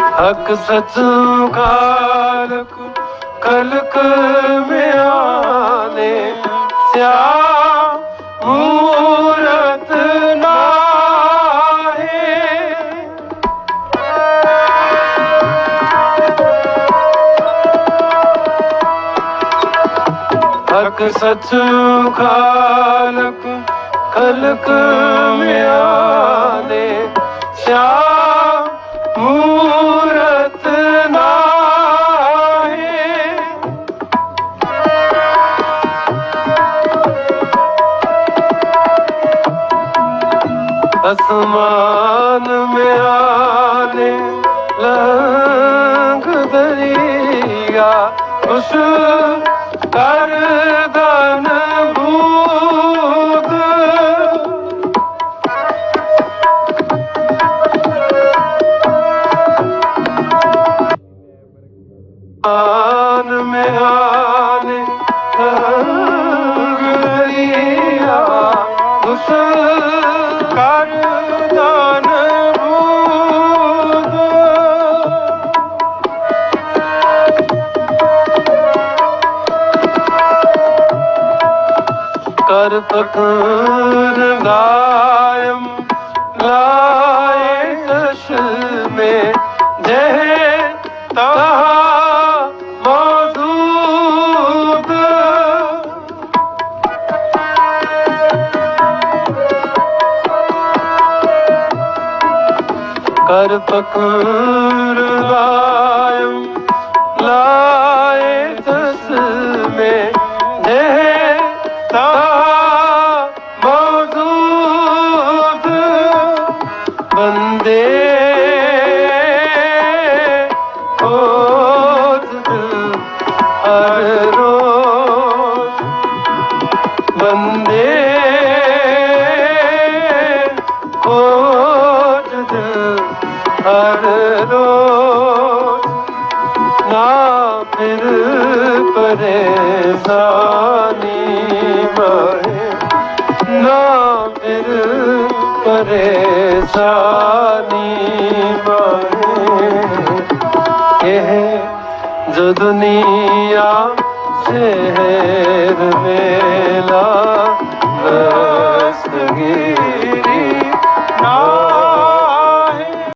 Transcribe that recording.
ਹਕ ਸਚ ਕਲਕ ਖਲਕ ਮਿਆਨੇ ਸਿਆ ਮੂਰਤ ਨਾਹੀ। ਹਕ ਸਚ ਕਲਕ ਅਸਮਾਨ ਮਿਆਨੇ ਲੰਘ ਦਰਿਆ ਉਸ ਕਰ ਦਨ ਆਨ ਮਿਆਨੇ ਲੰਘ ਦਰਿਆ ਉਸ ਕਰ ਪਕਰ ਗਾਇਮ ਲਾਏ ਚਸ਼ਮੇ ਜਹ ਤਾ ਮੌਜੂਦ। ਕਰ ਪਕਰ ਗਾਇਮ ਬੰਦੇ। ਖੋਜ ਦਿਲ ਹਰ ਰੋਜ਼ ਬੰਦੇ। ਖੋਜ ਦਿਲ ਹਰ ਰੋਜ਼ ਨਾ ਫਿਰ ਪਰੇਸ਼ਾਨੀ ਮਾਰੇ ਨਾ ਫਿਰ ਪਰੇ ਮਾਰੇ ਇਹ ਜੋ ਦੁਨੀਆ ਸ਼ਹਿਰ ਮੇਲਾ